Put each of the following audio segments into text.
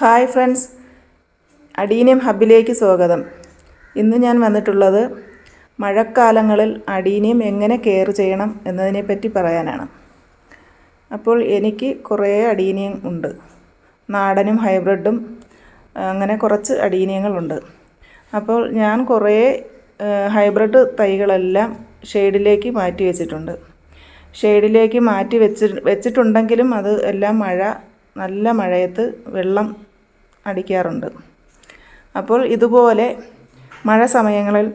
Hi friends. Adenium ഹബിലേക്ക് സ്വാഗതം. ഇന്ന് ഞാൻ വന്നിട്ടുള്ളത് മഴക്കാലങ്ങളിൽ അഡീനിയം എങ്ങനെ കെയർ ചെയ്യണം എന്നതിനെപ്പറ്റി പറയാനാണ്. അപ്പോൾ എനിക്ക് കുറേ അഡീനിയം ഉണ്ട്. നാടനും ഹൈബ്രിഡും അങ്ങനെ കുറച്ച് അഡീനിയങ്ങളുണ്ട് അപ്പോൾ ഞാൻ കുറേ ഹൈബ്രിഡ് തൈകളെല്ലാം ഷെയ്ഡിലേക്ക് മാറ്റി വെച്ചിട്ടുണ്ട്. ഷെയ്ഡിലേക്ക് മാറ്റി വെച്ച് വെച്ചിട്ടുണ്ടെങ്കിലും അത് എല്ലാം മഴ നല്ല മഴയത്ത് വെള്ളം അടിക്കാറുണ്ട്. അപ്പോൾ ഇതുപോലെ മഴ സമയങ്ങളിൽ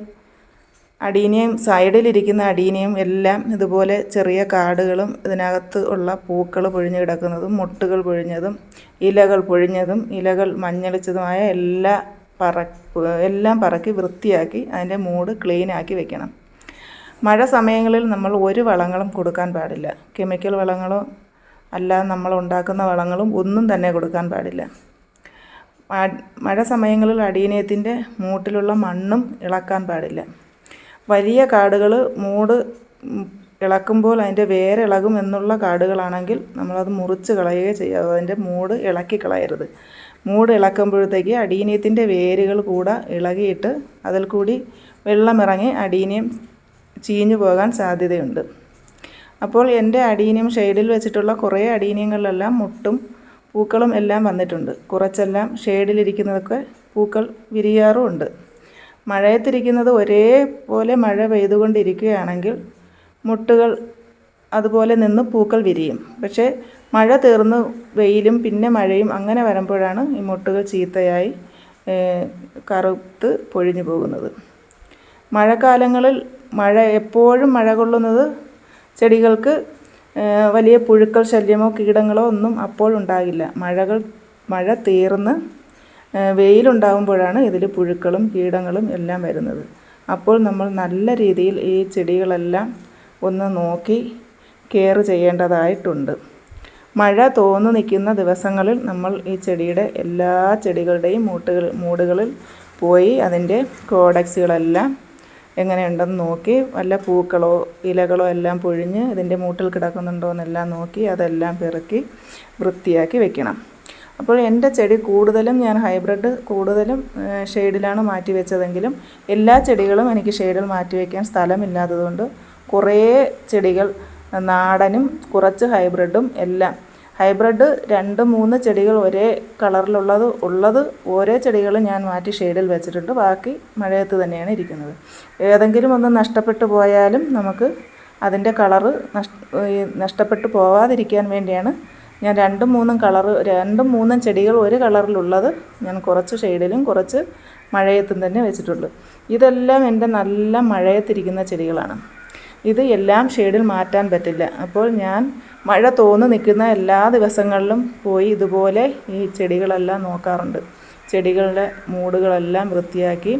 അടീനയും സൈഡിലിരിക്കുന്ന അടീനയും എല്ലാം ഇതുപോലെ ചെറിയ കാടുകളും ഇതിനകത്ത് ഉള്ള പൂക്കൾ പൊഴിഞ്ഞു കിടക്കുന്നതും മുട്ടുകൾ പൊഴിഞ്ഞതും ഇലകൾ പൊഴിഞ്ഞതും ഇലകൾ മഞ്ഞളിച്ചതുമായ എല്ലാ പറ എല്ലാം പറക്കി വൃത്തിയാക്കി അതിന്റെ മൂട് ക്ലീനാക്കി വെക്കണം. മഴ സമയങ്ങളിൽ നമ്മൾ ഒരു വളങ്ങളും കൊടുക്കാൻ പാടില്ല. കെമിക്കൽ വളങ്ങളോ അല്ലാതെ നമ്മൾ ഉണ്ടാക്കുന്ന വളങ്ങളും ഒന്നും തന്നെ കൊടുക്കാൻ പാടില്ല. മഴ സമയങ്ങളിൽ അടീനിയത്തിന്റെ മൂട്ടിലുള്ള മണ്ണും ഇളക്കാൻ പാടില്ല. വലിയ കാടുകൾ മൂട് ഇളക്കുമ്പോൾ അതിന്റെ വേരിളകും എന്നുള്ള കാടുകളാണെങ്കിൽ നമ്മളത് മുറിച്ച് കളയുകയോ ചെയ്യുക അതിന്റെ മൂട് ഇളക്കി കളയരുത്. മൂട് ഇളക്കുമ്പോഴത്തേക്ക് അടീനിയത്തിന്റെ വേരുകൾ കൂടെ ഇളകിയിട്ട് അതിൽ കൂടി വെള്ളമിറങ്ങി അടീനിയം ചീഞ്ഞു പോകാൻ സാധ്യതയുണ്ട്. അപ്പോൾ എന്റെ അടീനിയം ഷെയ്ഡിൽ വെച്ചിട്ടുള്ള കുറേ അടീനിയങ്ങളിലെല്ലാം മുട്ടും പൂക്കളും എല്ലാം വന്നിട്ടുണ്ട്. കുറച്ചെല്ലാം ഷെയ്ഡിലിരിക്കുന്നതൊക്കെ പൂക്കൾ വിരിയാറുമുണ്ട്. മഴയത്തിരിക്കുന്നത് ഒരേപോലെ മഴ പെയ്തുകൊണ്ടിരിക്കുകയാണെങ്കിൽ മുട്ടുകൾ അതുപോലെ നിന്ന് പൂക്കൾ വിരിയും. പക്ഷേ മഴ തീർന്ന് വെയിലും പിന്നെ മഴയും അങ്ങനെ വരുമ്പോഴാണ് ഈ മുട്ടുകൾ ചീത്തയായി കറുത്ത് പൊഴിഞ്ഞു പോകുന്നത്. മഴക്കാലങ്ങളിൽ മഴ എപ്പോഴും മഴ കൊള്ളുന്നത് ചെടികൾക്ക് വലിയ പുഴുക്കൾ ശല്യമോ കീടങ്ങളോ ഒന്നും അപ്പോൾ അപ്പോഴുണ്ടാകില്ല മഴകൾ മഴ തീർന്ന് വെയിലുണ്ടാകുമ്പോഴാണ് ഇതിൽ പുഴുക്കളും കീടങ്ങളും എല്ലാം വരുന്നത്. അപ്പോൾ നമ്മൾ നല്ല രീതിയിൽ ഈ ചെടികളെല്ലാം ഒന്ന് നോക്കി കെയർ ചെയ്യേണ്ടതായിട്ടുണ്ട്. മഴ തോന്നു നിൽക്കുന്ന ദിവസങ്ങളിൽ നമ്മൾ ഈ ചെടിയുടെ എല്ലാ ചെടികളുടെയും മൂട്ടുകൾ മൂടുകളിൽ പോയി അതിന്റെ കോഡക്സുകളെല്ലാം എങ്ങനെയുണ്ടെന്ന് നോക്കി വല്ല പൂക്കളോ ഇലകളോ എല്ലാം പൊഴിഞ്ഞ് ഇതിന്റെ മൂട്ടിൽ കിടക്കുന്നുണ്ടോ എന്നെല്ലാം നോക്കി അതെല്ലാം പെറുക്കി വൃത്തിയാക്കി വെക്കണം. അപ്പോൾ എന്റെ ചെടി കൂടുതലും ഞാൻ ഹൈബ്രിഡ് കൂടുതലും ഷെയ്ഡിലാണ് മാറ്റി വെച്ചതെങ്കിലും എല്ലാ ചെടികളും എനിക്ക് ഷെയ്ഡിൽ മാറ്റി വയ്ക്കാൻ സ്ഥലമില്ലാത്തതുകൊണ്ട് കുറേ ചെടികൾ നാടനും കുറച്ച് ഹൈബ്രിഡും എല്ലാം ഹൈബ്രിഡ് രണ്ട് മൂന്ന് ചെടികൾ ഒരേ കളറിലുള്ളത് ഉള്ളത് ഓരോ ചെടികളും ഞാൻ മാറ്റി ഷെയ്ഡിൽ വെച്ചിട്ടുണ്ട്. ബാക്കി മഴയത്ത് തന്നെയാണ് ഇരിക്കുന്നത്. ഏതെങ്കിലും ഒന്ന് നഷ്ടപ്പെട്ടു പോയാലും നമുക്ക് അതിന്റെ കളറ് നഷ്ടപ്പെട്ടു പോവാതിരിക്കാൻ വേണ്ടിയാണ് ഞാൻ രണ്ടും മൂന്നും കളറ് രണ്ടും മൂന്നും ചെടികൾ ഒരു കളറിലുള്ളത് ഞാൻ കുറച്ച് ഷെയ്ഡിലും കുറച്ച് മഴയത്തും തന്നെ വെച്ചിട്ടുള്ളൂ ഇതെല്ലാം എന്റെ നല്ല മഴയത്തിരിക്കുന്ന ചെടികളാണ്. ഇത് എല്ലാം ഷെയ്ഡിൽ മാറ്റാൻ പറ്റില്ല. അപ്പോൾ ഞാൻ മഴ തോന്നു നിൽക്കുന്ന എല്ലാ ദിവസങ്ങളിലും പോയി ഇതുപോലെ ഈ ചെടികളെല്ലാം നോക്കാറുണ്ട്. ചെടികളുടെ മൂടുകളെല്ലാം വൃത്തിയാക്കി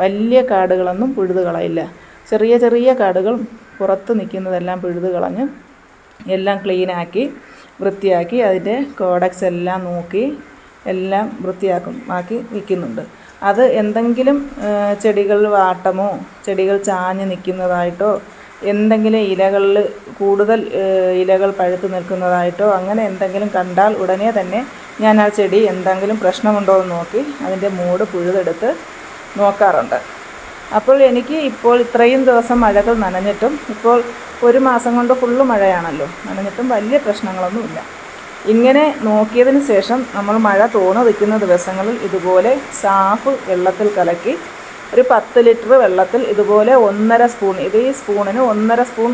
വലിയ കാടുകളൊന്നും പുഴുത് കളയില്ല. ചെറിയ ചെറിയ കാടുകൾ പുറത്ത് നിൽക്കുന്നതെല്ലാം പിഴുത് കളഞ്ഞ് എല്ലാം ക്ലീനാക്കി വൃത്തിയാക്കി അതിന്റെ കോഡക്സ് എല്ലാം നോക്കി എല്ലാം വൃത്തിയാക്കും ആക്കി വിൽക്കുന്നുണ്ട് അത് എന്തെങ്കിലും ചെടികൾ വാട്ടമോ ചെടികൾ ചാഞ്ഞ് നിൽക്കുന്നതായിട്ടോ എന്തെങ്കിലും ഇലകളിൽ കൂടുതൽ ഇലകൾ പഴുത്ത് നിൽക്കുന്നതായിട്ടോ അങ്ങനെ എന്തെങ്കിലും കണ്ടാൽ ഉടനെ തന്നെ ഞാൻ ആ ചെടി എന്തെങ്കിലും പ്രശ്നമുണ്ടോ എന്ന് നോക്കി അതിന്റെ മൂട് പുഴുതെടുത്ത് നോക്കാറുണ്ട്. അപ്പോൾ എനിക്ക് ഇപ്പോൾ ഇത്രയും ദിവസം മഴകൾ നനഞ്ഞിട്ടും ഇപ്പോൾ ഒരു മാസം കൊണ്ട് ഫുള്ള് മഴയാണല്ലോ നനഞ്ഞിട്ടും വലിയ പ്രശ്നങ്ങളൊന്നുമില്ല ഇങ്ങനെ നോക്കിയതിന് ശേഷം നമ്മൾ മഴ തോന്നു ദിവസങ്ങളിൽ ഇതുപോലെ സാഫ് വെള്ളത്തിൽ കലക്കി ഒരു പത്ത് ലിറ്റർ വെള്ളത്തിൽ ഇതുപോലെ ഒന്നര സ്പൂൺ ഇത് ഈ സ്പൂണിന് ഒന്നര സ്പൂൺ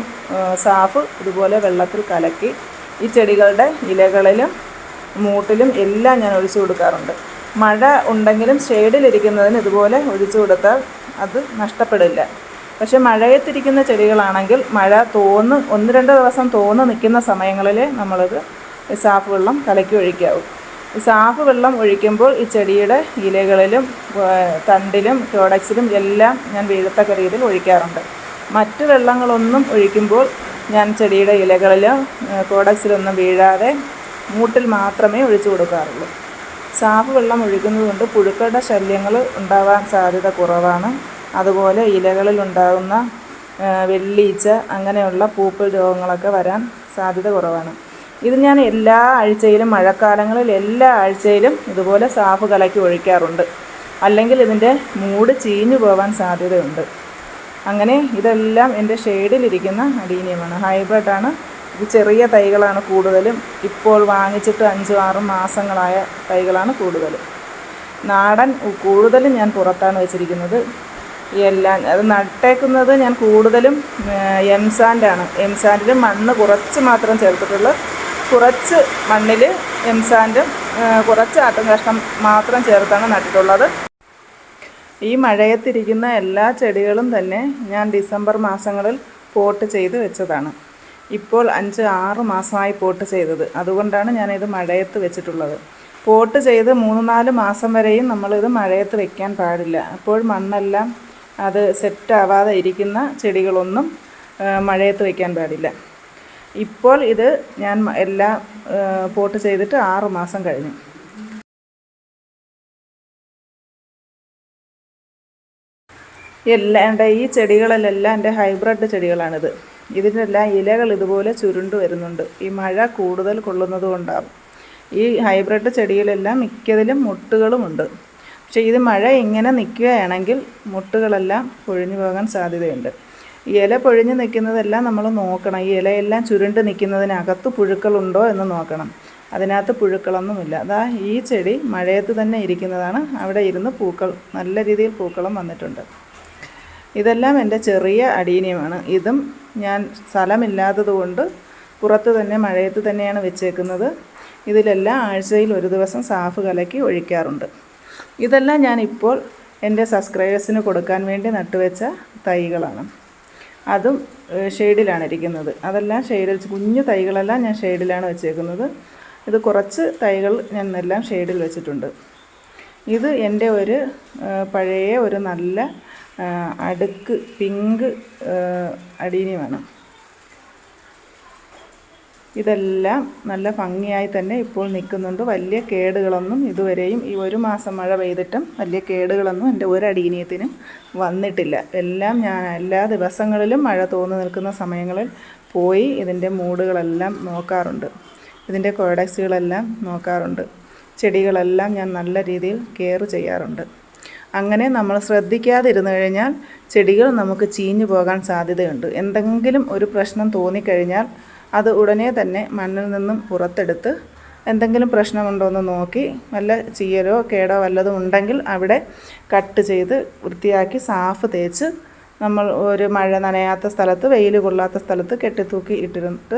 സാഫ് ഇതുപോലെ വെള്ളത്തിൽ കലക്കി ഈ ചെടികളുടെ ഇലകളിലും മൂട്ടിലും എല്ലാം ഞാൻ ഒഴിച്ചു കൊടുക്കാറുണ്ട്. മഴ ഉണ്ടെങ്കിലും ഷെയ്ഡിലിരിക്കുന്നതിന് ഇതുപോലെ ഒഴിച്ചു കൊടുത്താൽ അത് നഷ്ടപ്പെടില്ല. പക്ഷേ മഴയത്തിരിക്കുന്ന ചെടികളാണെങ്കിൽ മഴ തോന്ന് ഒന്ന് രണ്ട് ദിവസം തോന്ന് നിൽക്കുന്ന സമയങ്ങളിൽ നമ്മളത് സാഫ് വെള്ളം കലക്കി ഒഴിക്കാവും. സാഫ് വെള്ളം ഒഴിക്കുമ്പോൾ ഈ ചെടിയുടെ ഇലകളിലും തണ്ടിലും ടോഡക്സിലും എല്ലാം ഞാൻ വീഴത്തക്ക രീതിയിൽ ഒഴിക്കാറുണ്ട്. മറ്റ് വെള്ളങ്ങളൊന്നും ഒഴിക്കുമ്പോൾ ഞാൻ ചെടിയുടെ ഇലകളിലും കോഡക്സിലൊന്നും വീഴാതെ മൂട്ടിൽ മാത്രമേ ഒഴിച്ചു കൊടുക്കാറുള്ളൂ. സാഫ് വെള്ളം ഒഴിക്കുന്നതുകൊണ്ട് പുഴുക്കളുടെ ശല്യങ്ങൾ ഉണ്ടാവാൻ സാധ്യത കുറവാണ്. അതുപോലെ ഇലകളിൽ ഉണ്ടാകുന്ന വെള്ളീച്ച അങ്ങനെയുള്ള പൂപ്പൽ രോഗങ്ങളൊക്കെ വരാൻ സാധ്യത കുറവാണ്. ഇത് ഞാൻ എല്ലാ ആഴ്ചയിലും മഴക്കാലങ്ങളിൽ എല്ലാ ആഴ്ചയിലും ഇതുപോലെ സാഫ് കലക്കി ഒഴിക്കാറുണ്ട്. അല്ലെങ്കിൽ ഇതിന്റെ മൂട് ചീഞ്ഞു പോകാൻ സാധ്യതയുണ്ട്. അങ്ങനെ ഇതെല്ലാം എന്റെ ഷെയ്ഡിലിരിക്കുന്ന അടീനിയമാണ്. ഹൈബ്രിഡാണ്. ഇത് ചെറിയ തൈകളാണ് കൂടുതലും. ഇപ്പോൾ വാങ്ങിച്ചിട്ട് അഞ്ചും ആറും മാസങ്ങളായ തൈകളാണ് കൂടുതലും. നാടൻ കൂടുതലും ഞാൻ പുറത്താണ് വെച്ചിരിക്കുന്നത്. എല്ലാം അത് നട്ടേക്കുന്നത് ഞാൻ കൂടുതലും എംസാൻഡാണ്. എംസാൻഡിൽ മണ്ണ് കുറച്ച് മാത്രം ചേർത്തിട്ടുള്ളൂ കുറച്ച് മണ്ണിൽ എംസാൻഡും കുറച്ച് ആട്ടും കഷ്ണം മാത്രം ചേർത്താണ് നട്ടിട്ടുള്ളത്. ഈ മഴയത്തിരിക്കുന്ന എല്ലാ ചെടികളും തന്നെ ഞാൻ ഡിസംബർ മാസങ്ങളിൽ പോട്ട് ചെയ്ത് വെച്ചതാണ്. ഇപ്പോൾ അഞ്ച് ആറ് മാസമായി പോട്ട് ചെയ്തത്. അതുകൊണ്ടാണ് ഞാനിത് മഴയത്ത് വെച്ചിട്ടുള്ളത്. പോട്ട് ചെയ്ത് മൂന്ന് നാല് മാസം വരെയും നമ്മളിത് മഴയത്ത് വെക്കാൻ പാടില്ല. അപ്പോൾ മണ്ണെല്ലാം അത് സെറ്റാവാതെ ഇരിക്കുന്ന ചെടികളൊന്നും മഴയത്ത് വെക്കാൻ പാടില്ല. ഇപ്പോൾ ഇത് ഞാൻ എല്ലാം പോട്ട് ചെയ്തിട്ട് ആറ് മാസം കഴിഞ്ഞു. എല്ലാം ഈ ചെടികളിലെല്ലാം എന്റെ ഹൈബ്രിഡ് ചെടികളാണിത്. ഇതിനെല്ലാം ഇലകൾ ഇതുപോലെ ചുരുണ്ട് വരുന്നുണ്ട്. ഈ മഴ കൂടുതൽ കൊള്ളുന്നത് കൊണ്ടാകും ഈ ഹൈബ്രിഡ് ചെടിയിലെല്ലാം മിക്കതിലും മുട്ടുകളുമുണ്ട് പക്ഷേ ഇത് മഴ ഇങ്ങനെ നിൽക്കുകയാണെങ്കിൽ മുട്ടുകളെല്ലാം പൊഴിഞ്ഞു പോകാൻ സാധ്യതയുണ്ട്. ഇല പൊഴിഞ്ഞ് നിൽക്കുന്നതെല്ലാം നമ്മൾ നോക്കണം. ഈ ഇലയെല്ലാം ചുരുണ്ട് നിൽക്കുന്നതിനകത്ത് പുഴുക്കളുണ്ടോ എന്ന് നോക്കണം. അതിനകത്ത് പുഴുക്കളൊന്നുമില്ല. അതാ ഈ ചെടി മഴയത്ത് തന്നെ ഇരിക്കുന്നതാണ്. അവിടെ ഇരുന്ന് പൂക്കൾ നല്ല രീതിയിൽ പൂക്കളും വന്നിട്ടുണ്ട്. ഇതെല്ലാം എന്റെ ചെറിയ അടീനിയമാണ്. ഇതും ഞാൻ സ്ഥലമില്ലാത്തതുകൊണ്ട് പുറത്ത് തന്നെ മഴയത്ത് തന്നെയാണ് വെച്ചേക്കുന്നത്. ഇതിലെല്ലാം ആഴ്ചയിൽ ഒരു ദിവസം സാഫ് കലക്കി ഒഴിക്കാറുണ്ട്. ഇതെല്ലാം ഞാനിപ്പോൾ എന്റെ സബ്സ്ക്രൈബേഴ്സിന് കൊടുക്കാൻ വേണ്ടി നട്ടുവെച്ച തൈകളാണ്. അതും ഷെയ്ഡിലാണ് ഇരിക്കുന്നത് അതെല്ലാം ഷെയ്ഡിൽ കുഞ്ഞു തൈകളെല്ലാം ഞാൻ ഷെയ്ഡിലാണ് വെച്ചേക്കുന്നത്. ഇത് കുറച്ച് തൈകൾ ഞാൻ എല്ലാം ഷെയ്ഡിൽ വെച്ചിട്ടുണ്ട്. ഇത് എന്റെ ഒരു പഴയ ഒരു നല്ല അടുക്ക് പിങ്ക് അടീനിയമാണ് ഇതെല്ലാം നല്ല ഭംഗിയായി തന്നെ ഇപ്പോൾ നിൽക്കുന്നുണ്ട്. വലിയ കേടുകളൊന്നും ഇതുവരെയും ഈ ഒരു മാസം മഴ പെയ്തിട്ടും വലിയ കേടുകളൊന്നും എന്റെ ഒരു അടീനിയത്തിനും വന്നിട്ടില്ല. എല്ലാം ഞാൻ എല്ലാ ദിവസങ്ങളിലും മഴ തോന്നി നിൽക്കുന്ന സമയങ്ങളിൽ പോയി ഇതിന്റെ മൂടുകളെല്ലാം നോക്കാറുണ്ട്. ഇതിന്റെ കോഡക്സുകളെല്ലാം നോക്കാറുണ്ട്. ചെടികളെല്ലാം ഞാൻ നല്ല രീതിയിൽ കെയർ ചെയ്യാറുണ്ട്. അങ്ങനെ നമ്മൾ ശ്രദ്ധിക്കാതിരുന്നു കഴിഞ്ഞാൽ ചെടികൾ നമുക്ക് ചീഞ്ഞു പോകാൻ സാധ്യതയുണ്ട്. എന്തെങ്കിലും ഒരു പ്രശ്നം തോന്നിക്കഴിഞ്ഞാൽ അത് ഉടനെ തന്നെ മണ്ണിൽ നിന്നും പുറത്തെടുത്ത് എന്തെങ്കിലും പ്രശ്നമുണ്ടോ എന്ന് നോക്കി വല്ല ചീയലോ കേടോ വല്ലതും ഉണ്ടെങ്കിൽ അവിടെ കട്ട് ചെയ്ത് വൃത്തിയാക്കി സാഫ് തേച്ച് നമ്മൾ ഒരു മഴ നനയാത്ത സ്ഥലത്ത് വെയിൽ കൊള്ളാത്ത സ്ഥലത്ത് കെട്ടിത്തൂക്കി ഇട്ടിരുന്നിട്ട്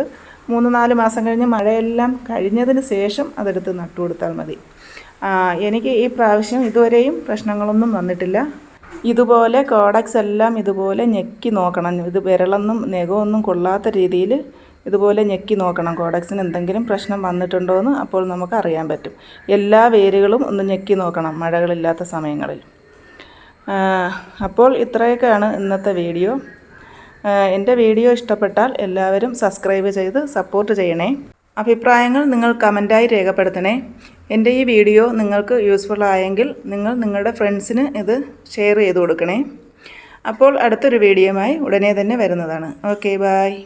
മൂന്ന് നാല് മാസം കഴിഞ്ഞ് മഴയെല്ലാം കഴിഞ്ഞതിന് ശേഷം അതെടുത്ത് നട്ടു കൊടുത്താൽ മതി. എനിക്ക് ഈ പ്രാവശ്യം ഇതുവരെയും പ്രശ്നങ്ങളൊന്നും വന്നിട്ടില്ല. ഇതുപോലെ കോഡക്സ് എല്ലാം ഇതുപോലെ ഞെക്കി നോക്കണം. ഇത് വിരളൊന്നും നെഗമൊന്നും കൊള്ളാത്ത രീതിയിൽ ഇതുപോലെ ഞെക്കി നോക്കണം. കോഡക്സിന് എന്തെങ്കിലും പ്രശ്നം വന്നിട്ടുണ്ടോ എന്ന് അപ്പോൾ നമുക്ക് അറിയാൻ പറ്റും. എല്ലാ വേരുകളും ഒന്ന് ഞെക്കി നോക്കണം മഴകളില്ലാത്ത സമയങ്ങളിൽ. അപ്പോൾ ഇത്രയൊക്കെയാണ് ഇന്നത്തെ വീഡിയോ. എന്റെ വീഡിയോ ഇഷ്ടപ്പെട്ടാൽ എല്ലാവരും സബ്സ്ക്രൈബ് ചെയ്ത് സപ്പോർട്ട് ചെയ്യണേ. അഭിപ്രായങ്ങൾ നിങ്ങൾ കമന്റായി രേഖപ്പെടുത്തണേ. എന്റെ ഈ വീഡിയോ നിങ്ങൾക്ക് യൂസ്ഫുൾ ആയെങ്കിൽ നിങ്ങൾ നിങ്ങളുടെ ഫ്രണ്ട്സിന് ഇത് ഷെയർ ചെയ്ത് കൊടുക്കണേ. അപ്പോൾ അടുത്തൊരു വീഡിയോയുമായി ഉടനെ തന്നെ വരുന്നതാണ്. Okay bye